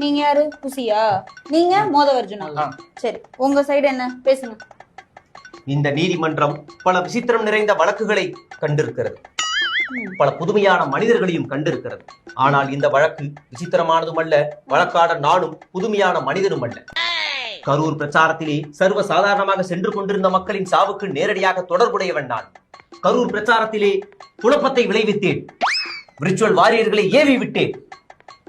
நீங்க யாரு? புசியா? நீங்க மோதவர்ஜுனா. சரி உங்க சைடு என்ன? பேசுங்க. இந்த நீதிமன்றம் பல விசித்திரம் நிறைந்த வழக்குகளை கண்டிருக்கிறது. பல புதுமையான மனிதர்களையும் கண்டிருக்கிறது. ஆனால் இந்த வழக்கு விசித்திரமானதும் அல்ல வழக்காட நானும் புதுமையான மனிதனும் அல்ல கரூர் பிரச்சாரத்திலே சர்வ சாதாரணமாக சென்று கொண்டிருந்த மக்களின் சாவுக்கு நேரடியாக தொடர்புடையவன் நான். கரூர் பிரச்சாரத்திலே குழப்பத்தை விளைவித்தேன். விர்ச்சுவல் வாரியர்களை ஏவி விட்டேன்.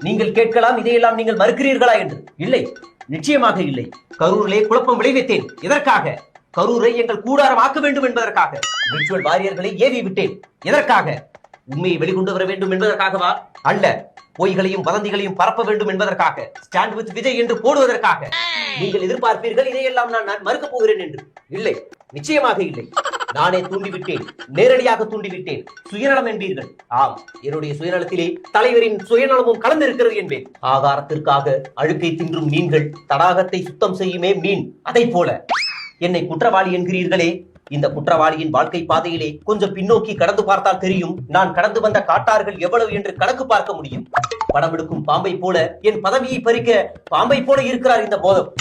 நீங்கள் கேட்கலாம் இதையெல்லாம் நீங்கள் மறுக்கிறீர்களா என்று. இல்லை நிச்சயமாக இல்லை. கரூரிலே குழப்பம் விளைவித்தேன். எதற்காக? கரூரை எங்கள் கூடாரம் ஆக்க வேண்டும் என்பதற்காக. விர்ச்சுவல் வாரியர்களை ஏவி விட்டேன். எதற்காக? உண்மையை வெளிக்கொண்டு வர வேண்டும் என்பதற்காகவா? அல்ல பொய்களையும் வதந்திகளையும் பரப்ப வேண்டும் என்பதற்காக. ஸ்டாண்ட் வித் விஜய் என்று போடுவதற்காக. நீங்கள் எதிர்பார்ப்பீர்கள் இதையெல்லாம் நான் நான் மறுக்கப் போகிறேன் என்று. இல்லை நிச்சயமாக இல்லை. நானே தூண்டிவிட்டேன். நேரடியாக தூண்டிவிட்டேன். சுயநலம் என்பீர்கள். ஆம் என்னுடைய சுயநலத்திலே தலைவரின் சுயநலமும் கலந்திருக்கிறது என்பேன். ஆகாரத்திற்காக அழுக்கை தின்றும் மீன்கள் தடாகத்தை சுத்தம் செய்யுமே மீன். அதைப் போல என்னை குற்றவாளி என்கிறீர்களே. இந்த குற்றவாளியின் வாழ்க்கை பாதையிலே கொஞ்சம் பின்னோக்கி கடந்து பார்த்தால் தெரியும். நான் கடந்து வந்த காட்டார்கள் எவ்வளவு என்று கணக்கு பார்க்க முடியும். படமெடுக்கும் பாம்பை போல என் பதவியை பறிக்க பாம்பை போல இருக்கிறார் இந்த போதம்.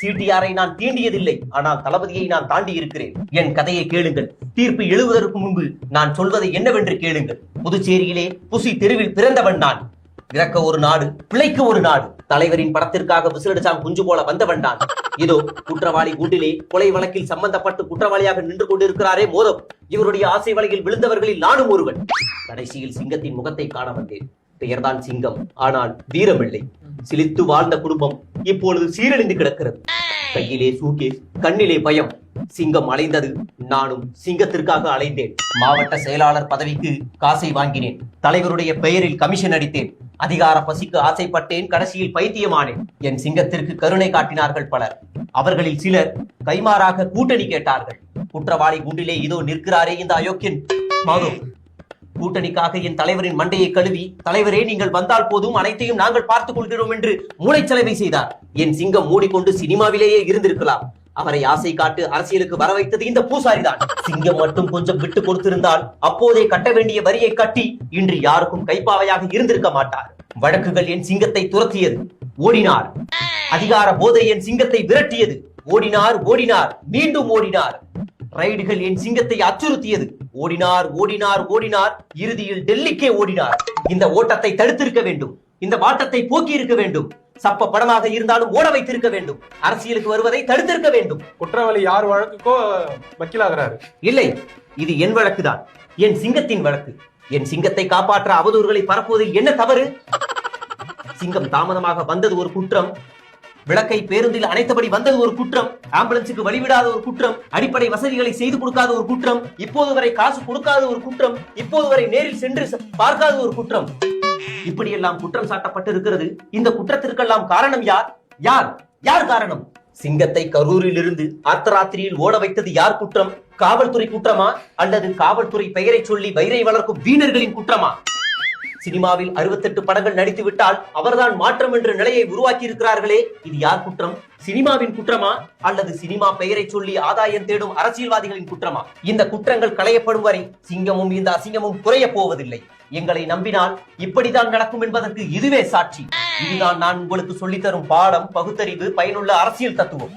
சிடிஆரை நான் தீண்டியதில்லை. ஆனால் தளபதியை நான் தாண்டி இருக்கிறேன் என் கதையை கேளுங்கள். தீர்ப்பு எழுவதற்கு முன்பு நான் சொல்வதை என்னவென்று கேளுங்கள். புதுச்சேரியிலே புசி தெருவில் பிறந்தவன் நான். இறக்க ஒரு நாடு பிழைக்க ஒரு நாடு. தலைவரின் படத்திற்காக விசிலடிச்சான் குஞ்சு போல வந்தவன் நான். இதோ குற்றவாளி கூட்டிலே கொலை வழக்கில் சம்பந்தப்பட்டு குற்றவாளியாக நின்று கொண்டிருக்கிறாரே மோதம். இவருடைய ஆசை வலையில் விழுந்தவர்களில் நானும் ஒருவன். கடைசியில் சிங்கத்தின் முகத்தை காண வந்தேன். பெயர்தான் சிங்கம் ஆனால் வீரமில்லை. சிலித்து வாழ்ந்த குடும்பம் இப்பொழுது சீரழிந்து கிடக்கிறது. கையிலே சூகேஸ் கண்ணிலே பயம். சிங்கம் அலைந்தது. நானும் சிங்கத்திற்காக அலைந்தேன். மாவட்ட செயலாளர் பதவிக்கு காசை வாங்கினேன். தலைவருடைய பெயரில் கமிஷன் அடித்தேன். அதிகார பசிக்கு ஆசைப்பட்டேன். கடைசியில் பைத்தியமானேன். என் சிங்கத்திற்கு கருணை காட்டினார்கள் பலர். அவர்களில் சிலர் கைமாறாக கூட்டணி கேட்டார்கள். குற்றவாளி குண்டிலே இதோ நிற்கிறாரே இந்த அயோக்கியன். மாதோ கூட்டணிக்காக என் தலைவரின் மண்டையை கழுவி தலைவரே நீங்கள் வந்தால் போதும் அனைத்தையும் நாங்கள் பார்த்துக் கொள்கிறோம் என்று மூளைச்சலவை செய்தார். என் சிங்கம் மூடிக்கொண்டு சினிமாவிலேயே இருந்திருக்கலாம். அவரை ஆசை காட்டு அரசியலுக்கு வர வைத்தது இந்த பூசாரிதான். சிங்கம் மட்டும் கொஞ்சம் விட்டு கொடுத்திருந்தால் அப்போதே கட்ட வேண்டிய வரியை கட்டி இன்று யாருக்கும் கைப்பாவையாக இருந்திருக்க மாட்டார். வழக்குகள் என் சிங்கத்தை துரத்தியது. ஓடினார். அதிகார போதை என் சிங்கத்தை விரட்டியது. ஓடினார் ஓடினார் மீண்டும் ஓடினார். ரைடுகள் என் சிங்கத்தை அச்சுறுத்தியது. ஓடினார் ஓடினார் ஓடினார். இறுதியில் டெல்லிக்கே ஓடினார். இந்த ஓட்டத்தை தடுத்திருக்க வேண்டும். இந்த வாட்டத்தை போக்கி இருக்க வேண்டும். சப்ப படமாக இருந்தாலும் ஓட வைத்திருக்க வேண்டும். அரசியலுக்கு வருவதை தடுத்திருக்க வேண்டும். குற்றவாளி யார் வழக்குக்கோ வக்கீலாகிறாரு. இல்லை. இது என் வழக்குதான். என் சிங்கத்தின் வழக்கு. என் சிங்கத்தை காப்பாற்ற அவதூறுகளை பரப்புவதில் என்ன தவறு? சிங்கம் தாமதமாக வந்தது ஒரு குற்றம். விளக்கை பேருந்தில் அனைத்தபடி வந்தது ஒரு குற்றம். ஆம்புலன்ஸுக்கு வழிவிடாத ஒரு குற்றம். அடிப்படை வசதிகளை செய்து கொடுக்காத ஒரு குற்றம். இப்போது வரை காசு கொடுக்காத ஒரு குற்றம். இப்போது வரை நேரில் சென்று பார்க்காத ஒரு குற்றம். இப்படியெல்லாம் குற்றம் சாட்டப்பட்டிருக்கிறது. இந்த குற்றத்திற்கெல்லாம் காரணம் யார்? யார்? யார் காரணம்? சிங்கத்தை கரூரில் இருந்து அர்த்தராத்திரியில் ஓட வைத்தது யார் குற்றம்? காவல்துறை குற்றமா? அல்லது காவல்துறை பெயரை சொல்லி வயிறை வளர்க்கும் வீணர்களின் குற்றமா? சினிமாவில் 68 படங்கள் நடித்து விட்டால் அவர்தான் மாற்றம் என்ற நிலையை உருவாக்கி இருக்கிறார்களே இது யார் குற்றம்? சினிமாவின் குற்றமா? அல்லது சினிமா பெயரை சொல்லி ஆதாயம் தேடும் அரசியல்வாதிகளின் குற்றமா? இந்த குற்றங்கள் களையப்படும் வரை சிங்கமும் இந்த அசிங்கமும் குறைய போவதில்லை. எங்களை நம்பினால் இப்படித்தான் நடக்கும் என்பதற்கு இதுவே சாட்சி. இதுதான் நான் உங்களுக்கு சொல்லித்தரும் பாடம் பகுத்தறிவு பயனுள்ள அரசியல் தத்துவம்.